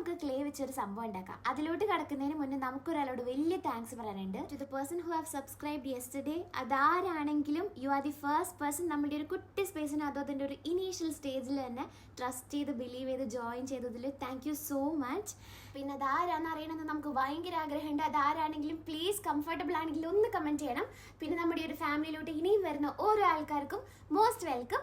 നമുക്ക് ക്ലേ വെച്ചൊരു സംഭവം ഉണ്ടാക്കാം. അതിലോട്ട് കടക്കുന്നതിന് മുന്നേ നമുക്കൊരാളോട് വലിയ താങ്ക്സ് പറയാനുണ്ട്. To the person who have subscribe yesterday അതാരാണെങ്കിലും you are the first person നമ്മുടെ ഒരു കുട്ടി സ്പേസിന് അതോ അതിന്റെ ഒരു ഇനീഷ്യൽ സ്റ്റേജിൽ തന്നെ ട്രസ്റ്റ് ചെയ്ത് ബിലീവ് ചെയ്ത് ജോയിൻ ചെയ്തതിൽ താങ്ക് യു സോ മച്ച് പിന്നെ അതാരാന്ന് അറിയണമെന്ന് നമുക്ക് ഭയങ്കര ആഗ്രഹമുണ്ട്. അതാരാണെങ്കിലും പ്ലീസ് കംഫർട്ടബിൾ ആണെങ്കിൽ ഒന്ന് കമന്റ് ചെയ്യണം. പിന്നെ നമ്മുടെ ഒരു ഫാമിലിയിലോട്ട് ഇനിയും വരുന്ന ഓരോ ആൾക്കാർക്കും മോസ്റ്റ് വെൽക്കം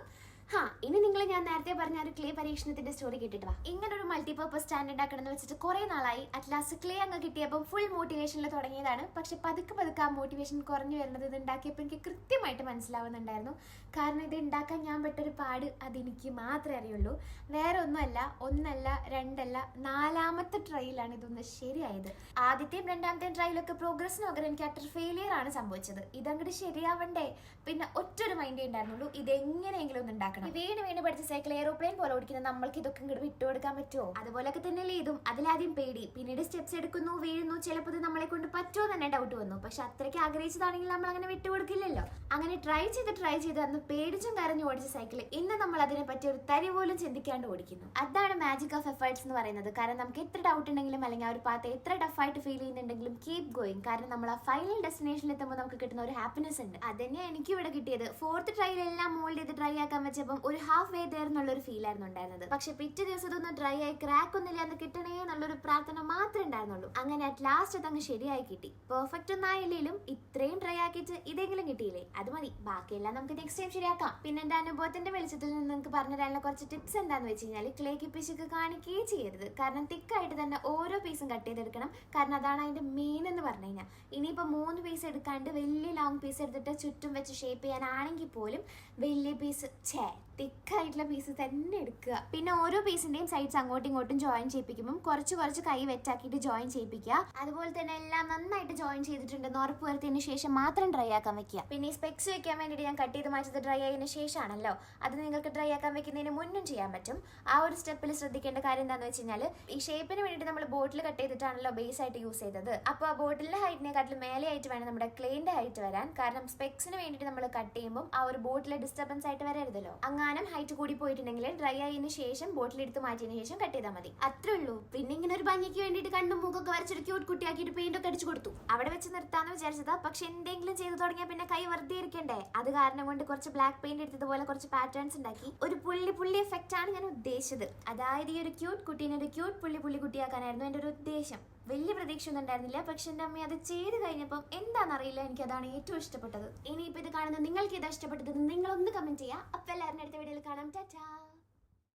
ഹാ ഇനി നിങ്ങൾ ഞാൻ നേരത്തെ പറഞ്ഞ ഒരു ക്ലേ പരീക്ഷണത്തിന്റെ സ്റ്റോറി കേട്ടിട്ട് വാ. ഇങ്ങനെ ഒരു മൾട്ടിപർപ്പസ് സ്റ്റാൻഡ് ഉണ്ടാക്കണം എന്ന് വെച്ചിട്ട് കുറെ നാളായി. അറ്റ്ലാസ്റ്റ് ക്ലേ അങ്ങ് കിട്ടിയപ്പോൾ ഫുൾ മോട്ടിവേഷനിൽ തുടങ്ങിയതാണ്. പക്ഷെ പതുക്കെ പതുക്കെ ആ മോട്ടിവേഷൻ കുറഞ്ഞു വരുന്നത് ഇത് ഉണ്ടാക്കിയപ്പോൾ എനിക്ക് കൃത്യമായിട്ട് മനസ്സിലാവുന്നുണ്ടായിരുന്നു. കാരണം ഇത് ഉണ്ടാക്കാൻ ഞാൻ പെട്ടൊരു പാട് അതെനിക്ക് മാത്രമേ അറിയുള്ളൂ. വേറെ ഒന്നുമല്ല ഒന്നല്ല രണ്ടല്ല നാലാമത്തെ ട്രയലാണ് ഇതൊന്ന് ശരിയായത്. ആദ്യത്തെയും രണ്ടാമത്തെയും ട്രയലൊക്കെ പ്രോഗ്രസ്സിന് പകരം എനിക്ക് അറ്റർ ഫെയിലിയർ ആണ് സംഭവിച്ചത്. ഇതങ്ങോട്ട് ശരിയാവണ്ടേ? പിന്നെ ഒറ്റൊരു മൈൻഡേ ഉണ്ടായിരുന്നുള്ളൂ. ഇതെങ്ങനെയെങ്കിലും ഒന്ന് ഉണ്ടാക്കണം. ഈ വീണ് വീണ് പഠിച്ച സൈക്കിൾ എയറോപ്ലെയിൻ പോലെ ഓടിക്കുന്ന നമ്മൾക്ക് ഇതൊക്കെ ഇങ്ങോട്ട് വിട്ടുകൊടുക്കാൻ പറ്റുമോ അതുപോലൊക്കെ തന്നെയല്ലേ ഇതും. അതിലാദ്യം പേടി. പിന്നീട് സ്റ്റെപ്സ് എടുക്കുന്നു വീഴുന്നു. ചിലപ്പോൾ ഇത് നമ്മളെ കൊണ്ട് പറ്റുമോ തന്നെ ഡൗട്ട് വന്നു. പക്ഷെ അത്രയ്ക്ക് ആഗ്രഹിച്ചതാണെങ്കിൽ നമ്മൾ അങ്ങനെ വിട്ടുകൊടുക്കില്ലല്ലോ അങ്ങനെ ട്രൈ ചെയ്ത് ട്രൈ ചെയ്ത് അന്ന് പേടിച്ചും കരഞ്ഞു ഓടിച്ച സൈക്കിൾ ഇന്ന് നമ്മൾ അതിനെ പറ്റി ഒരു തരി പോലും ചിന്തിക്കാണ്ട് ഓടിക്കുന്നു. അതാണ് മാജിക് ഓഫ് എഫേർട്സ് എന്ന് പറയുന്നത്. കാരണം നമുക്ക് എത്ര ഡൗട്ട് ഉണ്ടെങ്കിലും അല്ലെങ്കിൽ ആ ഒരു പാത്ത് എത്ര ടഫായിട്ട് ഫീൽ ചെയ്യുന്നുണ്ടെങ്കിലും കീപ് ഗോയിങ് കാരണം നമ്മൾ ആ ഫൈനൽ ഡെസ്റ്റിനേഷനിൽ എത്തുമ്പോൾ നമുക്ക് കിട്ടുന്ന ഒരു ഹാപ്പിനെസ് ഉണ്ട്. അത് തന്നെയാണ് എനിക്ക് ഇവിടെ കിട്ടിയത് ഫോർത്ത് ട്രൈലെല്ലാം മോൾഡ് ചെയ്ത് ട്രൈ ആക്കാൻ വെച്ചപ്പം ഒരു ഹാഫ് വേ തേർ എന്നുള്ള ഒരു ഫീൽ ആയിരുന്നു ഉണ്ടായിരുന്നത്. പക്ഷെ പിറ്റേ ദിവസം ഇതൊന്ന് ഡ്രൈ ആയി ക്രാക്ക് ഒന്നുമില്ല എന്ന് കിട്ടണേ എന്നുള്ളൊരു പ്രാർത്ഥന മാത്രമേ ഉണ്ടായിരുന്നുള്ളൂ. അങ്ങനെ അറ്റ് ലാസ്റ്റ് അതങ്ങ് ശരിയായി കിട്ടി. പെർഫെക്റ്റ് ഒന്നും ആയില്ലെങ്കിലും ഇത്രയും ഡ്രൈ ആക്കിയിട്ട് ഇതെങ്കിലും കിട്ടിയില്ലേ? അത് മതി. ബാക്കിയെല്ലാം നമുക്ക് നെക്സ്റ്റ് ടൈം ശരിയാക്കാം. പിന്നെ എന്റെ അനുഭവത്തിന്റെ വെളിച്ചത്തിൽ നിന്ന് നിങ്ങൾക്ക് പറഞ്ഞു കുറച്ച് ടിപ്സ് എന്താന്ന് വെച്ച് കഴിഞ്ഞാൽ ക്ലേക്ക് പിശുക്ക് കാണിക്കുകയും ചെയ്യരുത്. കാരണം തിക്കായിട്ട് തന്നെ ഓരോ പീസും കട്ട് ചെയ്തെടുക്കണം. കാരണം അതാണ് അതിന്റെ മെയിൻ എന്ന് പറഞ്ഞു കഴിഞ്ഞാൽ. ഇനിയിപ്പോൾ മൂന്ന് പീസ് എടുക്കാണ്ട് വലിയ ലോങ് പീസ് എടുത്തിട്ട് ചുറ്റും വെച്ച് ഷേപ്പ് ചെയ്യാനാണെങ്കിൽ പോലും വലിയ പീസ് ഛേ തിക്കായിട്ടുള്ള പീസ് തന്നെ എടുക്കുക. പിന്നെ ഓരോ പീസിന്റെയും സൈഡ്സ് അങ്ങോട്ടും ഇങ്ങോട്ടും ജോയിൻ ചെയ്യിപ്പിക്കുമ്പോൾ കുറച്ച് കുറച്ച് കൈ വെറ്റാക്കിയിട്ട് ജോയിൻ ചെയ്യിപ്പിക്കുക. അതുപോലെ തന്നെ എല്ലാം നന്നായിട്ട് ജോയിൻ ചെയ്തിട്ടുണ്ടെന്ന് ഉറപ്പ് വരുത്തിയതിന് ശേഷം മാത്രം ഡ്രൈ ആക്കാൻ വെക്കുക. പിന്നെ ഈ സ്പെക്സ് വെക്കാൻ വേണ്ടിയിട്ട് ഞാൻ കട്ട് ചെയ്ത് മാറ്റത് ഡ്രൈ ആയതിന് ശേഷമാണല്ലോ. അത് നിങ്ങൾക്ക് ഡ്രൈ ആക്കാൻ വെക്കുന്നതിന് മുന്നും ചെയ്യാൻ പറ്റും. ആ ഒരു സ്റ്റെപ്പിൽ ശ്രദ്ധിക്കേണ്ട കാര്യം എന്താണെന്ന് വെച്ച് കഴിഞ്ഞാൽ ഈ ഷേപ്പിന് വേണ്ടിയിട്ട് നമ്മൾ ബോട്ടിൽ കട്ട് ചെയ്തിട്ടാണല്ലോ ബേസ് ആയിട്ട് യൂസ് ചെയ്തത്. അപ്പോൾ ആ ബോട്ടിലിന്റെ ഹൈറ്റിനെക്കാട്ടിലും മേലെയായിട്ട് വേണം നമ്മുടെ ക്ലെയിന്റെ ഹൈറ്റ് വരാൻ. കാരണം സ്പെക്സിന് വേണ്ടിയിട്ട് നമ്മൾ കട്ട് ചെയ്യുമ്പോൾ ആ ഒരു ബോട്ടിലെ ഡിസ്റ്റർബൻസ് ആയിട്ട് വരരുതല്ലോ. അങ്ങാനും ഹൈറ്റ് കൂടി പോയിട്ടുണ്ടെങ്കിൽ ഡ്രൈ ആയതിനു ശേഷം ബോട്ടിൽ എടുത്ത് മാറ്റിയതിന് ശേഷം കട്ട് ചെയ്താൽ മതി. അത്രേ ഉള്ളൂ. പിന്നെ ഇങ്ങനെ ഒരു ഭംഗിക്ക് വേണ്ടിയിട്ട് കണ്ണും മുഖമൊക്കെ വരച്ചൊരു ക്യൂട്ട് കുട്ടിയാക്കിയിട്ട് പെയിന്റ് ഒക്കെ അടിച്ചു കൊടുത്തു. അവിടെ വെച്ച് നിർത്താന്ന് വിചാരിച്ചതാ. പക്ഷെ എന്തെങ്കിലും ചെയ്തു തുടങ്ങിയാൽ പിന്നെ കൈ വെറുതെ ഇരിക്കണ്ടേ? അത് കാരണം കൊണ്ട് കുറച്ച് ബ്ലാക്ക് പെയിന്റ് എടുത്തതുപോലെ കുറച്ച് പാറ്റേൺസ് ഉണ്ടാക്കി. ഒരു പുള്ളി പുള്ളി എഫക്റ്റ് ആണ് ഞാൻ ഉദ്ദേശിച്ചത്. അതായത് ഈ ഒരു ക്യൂട്ട് കുട്ടീനെ ഒരു ക്യൂട്ട് പുള്ളി പുള്ളി കുട്ടിയാക്കാനായിരുന്നു എന്റെ ഒരു ഉദ്ദേശം. വലിയ പ്രതീക്ഷ ഒന്നും ഉണ്ടായിരുന്നില്ല പക്ഷെ എന്റെ അമ്മ അത് ചെയ്ത് കഴിഞ്ഞപ്പം എന്താണെന്നറിയില്ല. എനിക്ക് അതാണ് ഏറ്റവും ഇഷ്ടപ്പെട്ടത്. ഇനിയിപ്പോൾ ഇത് കാണുന്ന നിങ്ങൾക്ക് ഇതാ ഇഷ്ടപ്പെട്ടത് നിങ്ങളൊന്ന് കമന്റ് ചെയ്യുക. അപ്പോൾ എല്ലാവരും അടുത്ത വീഡിയോയിൽ കാണാം. ടാറ്റാ.